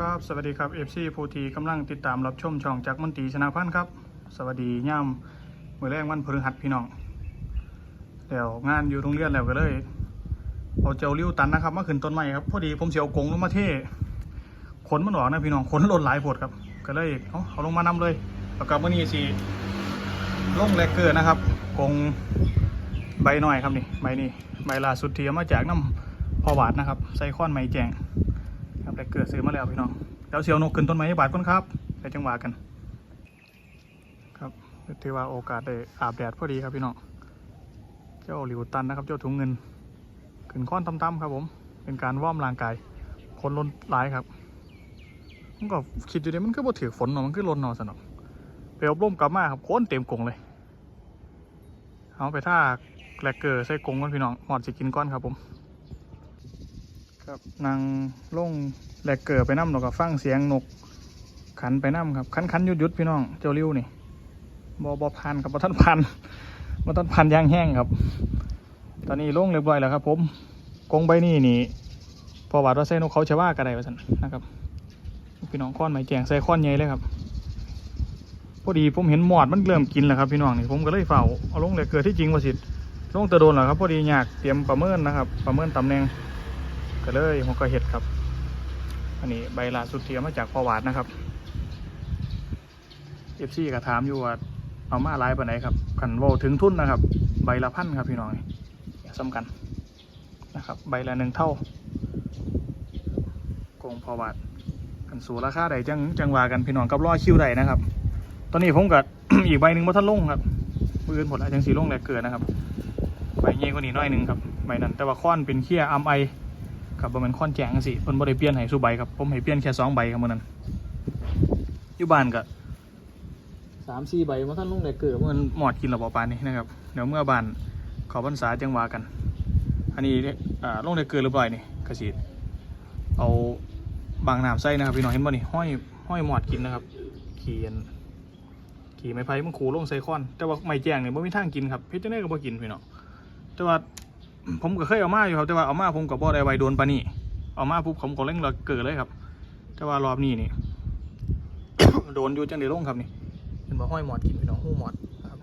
ครับสวัสดีครับ FC ภูทีกำลังติดตามรับชมช่องจากมนตรีชนะพันธ์ครับ สวัสดีย่ามมือแรกวันพฤหัสพี่น้องเดี๋ยวงานอยู่โรงเรียนแล้วก็เลยเอาเจลลิ้วตันนะครับมาขึ้นต้นไม้ครับพอดีผมเสียวกงลงมาเท่ขนมันออกนะพี่น้องขนหล่นหลายปวดครับ ก็เลยเอาเอาลงมานำเลยแล้วก็มื่อนี้สิลงแลกเกอร์นะครับกงใบหน่อยครับนี่ใบนี้ใบล่าสุดเที่เอามาจากน้ำพอหวาดนะครับใส่ข้อนไม้แจง ครับแต่เกิดซื้อมาแล้วพี่น้องแล้วเสียวนกขึ้นต้นไม้ให้บาทก่อนครับไปจังหวะกันครับถือว่าโอกาสได้อาบแดดพอดีครับพี่น้องเจ้าหลิวตันนะครับ เจ้าถุงเงินขึ้นค้อนต่ำๆครับผม เป็นการว่อมร่างกายคนล้นหลายครับผมก็คิดอยู่เดีมันก็บ่ถือฝนเนาะมันก็ล้นเนาะสนอกไปอบรมกลับมาครับโค้นเต็มกงเลยเอาไปท่าแกลกเกอร์ใส่กงก่อนพี่น้องหมอดสิกินก้อนครับผม ครับนางลงแหลกเกิดไปน้ำหนกกับฟังเสียงนก ขันไปน้ำครับขันขันยุดยุดพี่น้องเจ้าริ้วนี่บอบอพันครับบอท่านพันบอท่านพันยางแห้งครับ ตอนนี้ลงเรียบร้อยแล้วครับ ผมกงใบนี้นี่พอวัดว่าใส่นกเขาชะว่ากันไดว่าสันนะครับพี่น้องค้อนไม้แจงใส่ค้อนใหญ่เลยครับพอดีผมเห็นหมอดมันเริ่มกินแล้วครับพี่น้องนี่ผมก็เลยเฝ้าเอาลงแหลกเกิดที่จริงว่าสิลงตะโดนแล้วครับพอดีอยากเตรียมประเมินนะครับ ประเมินตำแหน่ง ก็เลยผมก็เห็ดครับ อันนี้ใบลาสุดเทียมมาจากพอหวาดนะครับเอฟซีก็ถามอยู่ว่าเอามาลายปไหนครับขันโวถึงทุนนะครับ ใบละพันครับพี่น้องสำคัญนะครับ ใบละหนึ่งเท่าโกงพอหวาดกันสูราคาใดจังจังวากันพี่น้องกับรอคิวใดนะครับ ตอนนี้ผมกับอีกใบหนึ่งมาทันลงครับมืออื่นหมดแล้วจังสีลงแหลกเกิดนะครับใบเงี้ยกว่านี้น้อยหนึ่งครับใบนั้นแต่ว่าค้อนเป็นเขี้ยอัมไอ ครับบ่แมันค้อนแจงสิเพิ่นบ่ได้เปลี่ยนให้สุใบครับผมให้เปลี่ยนแค่สองใบครับมื้อนั้นอยู่บ้านก็สามสี่ใบมันท่านลงได้เกิดมันหมอดกินแล้วบ่ปานนี้นะครับเดี๋ยวเมื่อบ้านเขอพรรษาจังว่ากัน อันนี้เนี่ยอ่าลงได้เกิดเรียบร้อยนี่ก็สิเอาบางน้ำใส่นะครับพี่น้องเห็นบ่นี่ห้อยห้อยหมอดกินนะครับขี่อันขี่ไม้ไผ่มันขู่ลงใส่ค้อน แต่ว่าไม้แจงเนี่ยบ่มีทางกินครับเพชรจังได๋ก็บ่กินพี่น้องแต่ว่า ผมก็เคยเอามาอยู่ครับแต่ว่าเอามาผมกับบ่ได้ไวโดนปานนี้เอามาปุ๊บผมก็เร่งระเกิดเลยครับ แต่ว่ารอบนี้นี่โดนอยู่จังเดลงครับนี่เป็นบ่ห้อยหมอดกินพี่น้องหู้หมอดครับ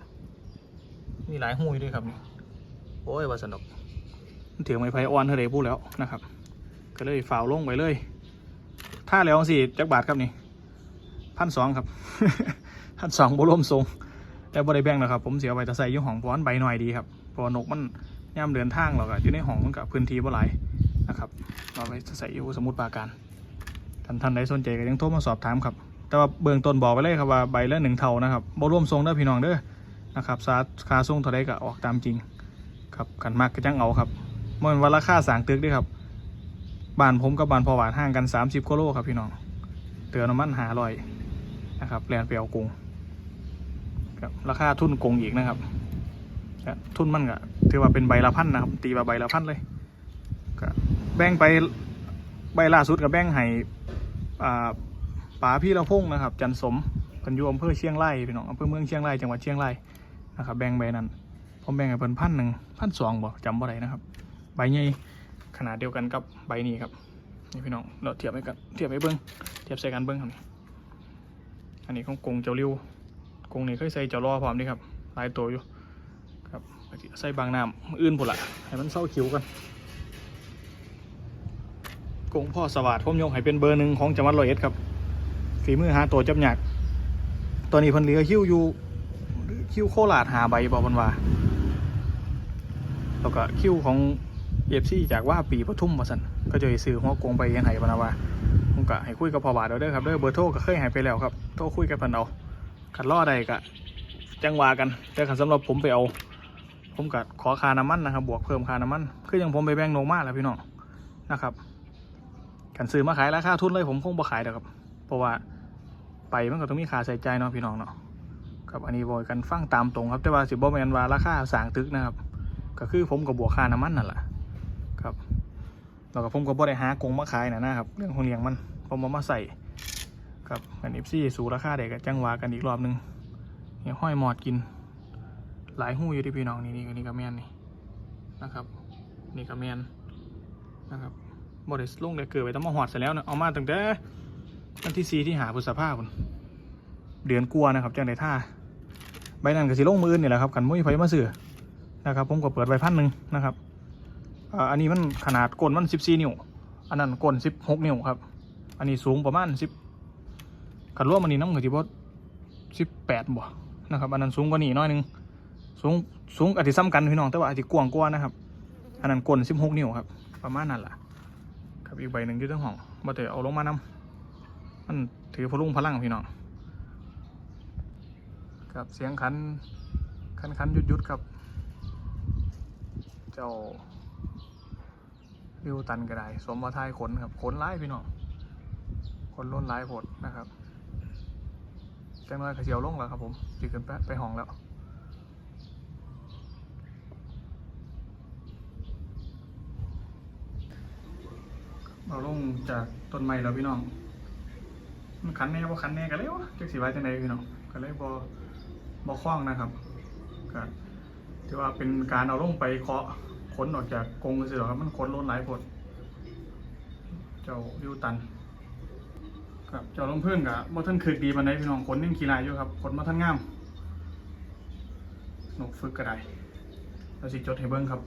มีหลายหู้อยู่ด้วยครับนี่โอ้ยว่าสนุกมันถือไม้ไผ่อ่อนเท่าไรพูดแล้วนะครับ ก็เลยฝ่าวลงไปเลย ถ้าแล้วสิจักบาทครับนี่พันสองครับพันสองบรวมทรงแต่บริแบ่งนะครับ ผมเสียไปแต่ใส่อยุ่ห้องเพราะว่ามันใบหน่อยดีครับเพราะว่านกมัน ย่ามเดินทางเราก็อยู่ในห้องมันกับพื้นที่บ่หลายนะครับเราไปใส่อยู่สมุดปราการท่านท่านใดสนใจก็ยังโทรมาสอบถามครับ แต่ว่าเบื้องต้นบอกไปเลยครับว่าใบละหนึ่งเท่านะครับบ่รวมทรงเด้อพี่น้องเด้อนะครับสาคาทรงเท่าใดก็ออกตามจริงครับขันมากก็จังเอาครับมื่อวันราคาสางตึกด้วยครับบ้านผมกับบ้านพอหวานห่างกัน 30กิโลครับพี่น้องเตือนน้ำมันหาลอยนะครับแลนไปเอากงครับราคาทุนกงอีกนะครับ ก็ทุนมันก็ถือว่าเป็นใบละพันนะครับ ตีว่าใบละพันเลยก็แบ่งไปใบล่าสุดกับแบ่งให้ป๋าพี่ละพงนะครับ จันสมเพิ่นอยู่อำเภอเชียงรายพี่น้องอำเภอเมืองเชียงรายจังหวัดเชียงรายนะครับแบ่งใบนั้นผมแบ่งให้เพิ่นพันหนึ่งพันสองบ่จำบ่ได้นะครับ ใบใหญ่ขนาดเดียวกันกับใบนี้ครับนี่พี่น้องเราเทียบให้กันเทียบให้เบิ้งเทียบใส่กันเบิ้งครับนี่อันนี้ของกงเจ้าริ้วกงนี่เคยใส่เจ้ารอพร้อมนี่ครับ หลายตัวอยู่ ใส่บางน้ำอื่นผุละให้มันเศร้าคิวกันกงพ่อสวัสดิ์ผมยกให้เป็นเบอร์หนึ่งของจังหวัดร้อยเอ็ดครับฝีมือหาตัวจับหยักตัวนี้พันเหลือคิวอยู่คิวโคราดหาใบบอกมันว่าแล้วก็คิวของเอฟซีจากว่าปีปทุมมาสันก็จะให้ซื้อหัวกงไปยังไห้พนาวาผมก็ให้คุยกับพ่อบาทเอาเด้อครับเด้อเบอร์โทรก็เคยหายไปแล้วครับโทรคุยกับพิ่นเอาขัดล่อใดก็จังหวากันแต่ขันสำหรับผมไปเอา ผมก็ขอค่าน้ำมันนะครับ บวกเพิ่มค่าน้ำมัน คือยังผมไปแบ่งโนมาแล้วพี่น้องนะครับกันซื้อมาขายราคาทุนเลยผมคงบ่ขายแล้วครับ เพราะว่าไปมันก็ต้องมีค่าใส่ใจเนาะพี่น้องเนาะครับอันนี้บอยกันฟังตามตรงครับ แต่ว่าสิบบ่แมนว่าราคาสางตึกนะครับ ก็คือผมกับบวกค่าน้ำมันนั่นแหละครับแล้วก็ผมก็บ่ได้หากงมาขายนะนะครับ เรื่องของเลี้ยงมันผมเอามาใส่ครับอันนี้ซี่สูราคาเด็กจังหวากันอีกรอบหนึงเนี่ยห้อยหมอดกิน หลายหู้อยู่ที่พี่น้องนี่นี่นี่กระแมนนี่นะครับ นี่กระแมนนะครับบริสลุงเลยเกิดไปต้องมาหอดเสร็จแล้วเนะเอามาตั้งแต่วันที่สี่ที่หาพฤษภาคมเดือนกลัวนะครับจังไดท่าใบนั้นก็สิลงมือื่นนี่แหละครับกันมุ้ยไฟมาซื้อนะครับ ผมก็เปิดใบพันหนึ่งนะครับอันนี้มันขนาดก้นมันสิบสี่นิ้วอันนั้นก้นสิบหกนิ้วครับ อันนี้สูงประมาณสิบขันร่วมอันนี้น้ำเงินที่บดสิบแปดบ่นะครับอันนั้นสูงกว่านี้น้อยนึง สูงสูงอาจจะซ้ำกันพี่น้องแต่ว่าอาจจะกว้างกว่านะครับอันนั้นก้นสิบหกนิ้วครับ ประมาณนั้นแหละครับอีกใบหนึ่งอยู่ทั้งห้องมาเถอะเอาลงมานำมันถือพลุงพลังพี่น้องครับเสียงขันขันขันหยุดหยุดครับ เจ้าวิวตันก็ได้สมมาทายขนครับขนร้ายพี่น้องขนล้นร้ายผดนะครับจังน้อยขเสียวลงแล้วครับผมจีขึ้นไปไปห้องแล้ว เอาลงจากต้นไม้แล้วพี่น้อง มันขันแน่ว่าขันแน่กันเลยวะจักสีไว้จังไดพี่น้องก็เลยบอบอคล้องนะครับก็ถือว่าเป็นการเอาลงไปเคาะขนออกจากกรงเสือครับมันขนล้นหลายผดเจ้าวิวตันครับเจ้าลงเพื่อนกับบ่ท่านคืดดีปันไดพี่น้องขนยังขี้ลายอยู่ครับขนมาท่านงามนกฝึกกระไดเราสิจดให้เบิ้งครับ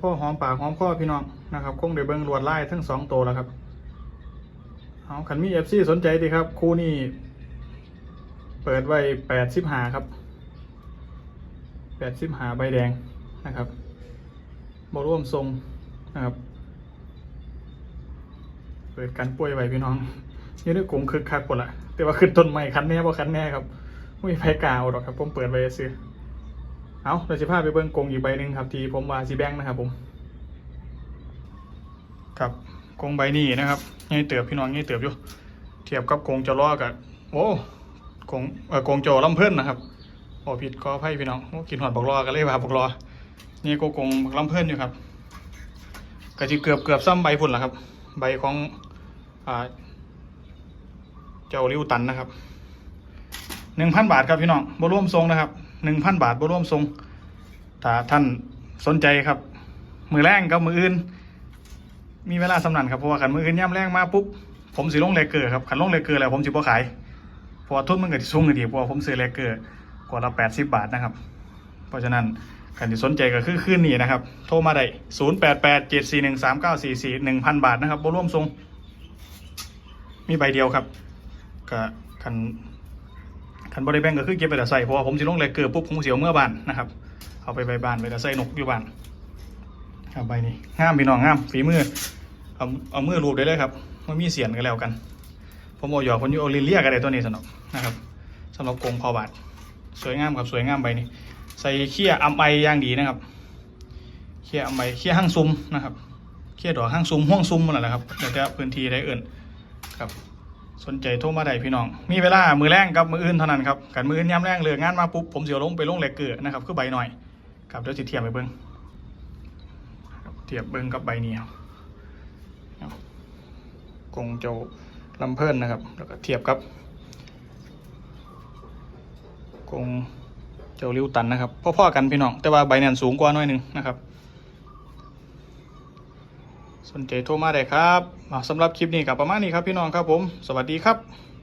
พ่อหอมปากหอมคอพี่น้องนะครับคงได้เบิ่งลวดลายทั้งสองตัวแล้วครับเอาขันมีเอฟซีสนใจดีครับคู่นี้เปิดไว้แปดสิบหาครับแปดสิบหาใบแดงนะครับบร่วมทรงนะครับ เปิดกันป่วยไว้พี่น้องนี่ด้วยกลุ่มคึกคักหมดละแต่ว่าขึ้นต้นใหม่คันแน่บ่คันแน่ครับไม่มีไฟกาวหรอกครับผมเปิดไว้ซื้อ เอาเราจะพาไปเบิ้งกงอีกใบหนึ่งครับ ที่ผมว่าสีแบงค์นะครับผม ครับกงใบนี้นะครับง่ายเติบพี่น้องง่ายเติบอยู่ เทียบกับกงจอล้อกับโอ้กงเออกรงจอลำเพิ่นนะครับโอ้ผิดก็ไพ่พี่น้องโอ้กินหอดบอกรอกันเลยว่าบอกรอนี่ก็กงบักลำเพิ่นอยู่ครับก็จะเกือบเกือบซ้ำใบพุ่นละครับ ใบของอ่าเจ้าริวตันนะครับหนึ่งพันบาทครับพี่น้องบรวมทรงนะครับ หนึ่งพันบาทบร่วมทรงถ้าท่านสนใจครับ มือแรงกับมืออื่น มีเวลาสำนันครับเพราะว่าขันมืออื่นย่ำแรงมาปุ๊บผมสิลงแลกเกอร์ครับขันลงแลกเกอร์แล้วผมสิบ่ขายเพราะว่าทุนมันก็สิสูงอยู่ดีเพราะว่าผมซื้อแลกเกอร์กว่าละแปดสิบบาทนะครับ เพราะฉะนั้นใครที่สนใจก็คือคืนนี้นะครับ โทรมาได้ศูนย์แปดแปดเจ็ดสี่หนึ่งสามเก้าสี่สี่หนึ่งพันบาทนะครับบร่วมทรงมีใบเดียวครับก็คัน คันบริแบงก็คือเก็บไปแต่ใส่เพราะว่าผมสิลงแลกเกอร์ปุ๊บผมสิเอาเมื่อบานนะครับเอาไปใบบานไปแต่ใส่นกอยู่บานครับใบนี้งามพี่น้องงามฝีมือเอาเอามือรูปได้เลยครับไม่มีเสียนกันแล้วกันผมบอกหยอกคนอยู่โอลิเลียกันได้ตัวนี้สนุกนะครับสำหรับกงพอบาทสวยงามครับสวยงามใบนี้ ใส่เขี้ยอำไอย่างดีนะครับเขี้ยอำไอเขี้ยห้างซุ้มนะครับเขี้ยดอกห้างซุ้มห่วงซุ้มนั่นแหละครับแต่แต่พื้นที่ได้เอื่นครับ สนใจโทรมาได้พี่น้อง มีเวลามือแรงกับมืออื่นเท่านั้นครับกันมืออื่นย้ำแรงเลยงานมาปุ๊บผมเสียวลงไปลงแหลกเกลือนะครับคือใบหน่อยครับเดี๋ยวจะเทียบไปเบิ้งเทียบเบิ้งกับใบนี้เอาเอากงโจลำเพิ่นนะครับ แล้วก็เทียบกับกงเจ้าริวตันนะครับพ่อๆกันพี่น้อง แต่ว่าใบนั้นสูงกว่าน่อยหนึงนะครับ สนใจโทรมาได้ครับสำหรับคลิปนี้กับประมาณนี้ครับพี่น้องครับผม สวัสดีครับ